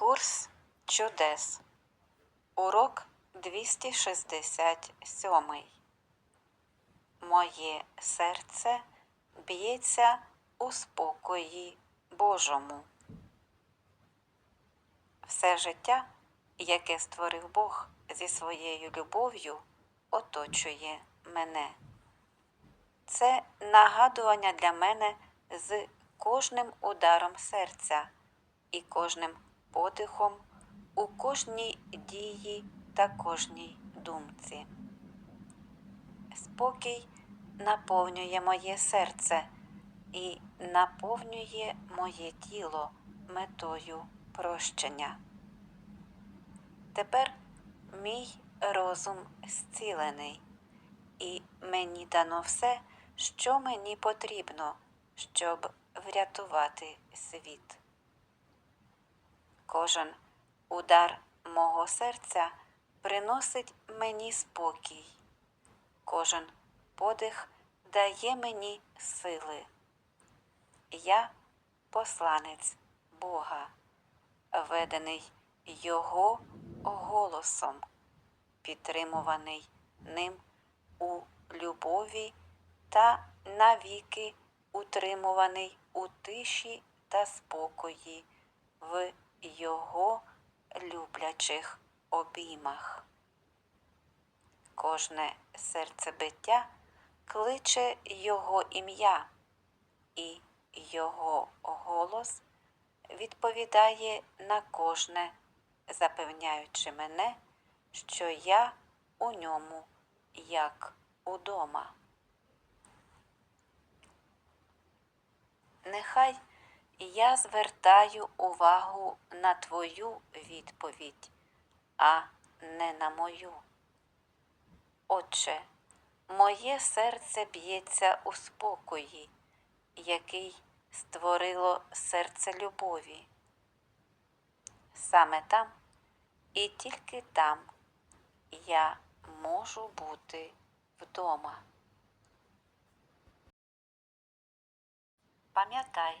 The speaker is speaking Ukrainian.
Курс чудес. Урок 267. Моє серце б'ється у спокої Божому. Все життя, яке створив Бог зі своєю любов'ю, оточує мене. Це нагадування для мене з кожним ударом серця і кожним подихом у кожній дії та кожній думці. Спокій наповнює моє серце і наповнює моє тіло метою прощення. Тепер мій розум зцілений, і мені дано все, що мені потрібно, щоб врятувати світ. Кожен удар мого серця приносить мені спокій, кожен подих дає мені сили. Я посланець Бога, ведений Його голосом, підтримуваний ним у любові та навіки утримуваний у тиші та спокої в Його люблячих обіймах. Кожне серцебиття кличе Його ім'я, і Його голос відповідає на кожне, запевняючи мене, що я у ньому як удома. Нехай я звертаю увагу на твою відповідь, а не на мою. Отче, моє серце б'ється у спокої, який створило серце любові. Саме там і тільки там я можу бути вдома. Пам'ятай,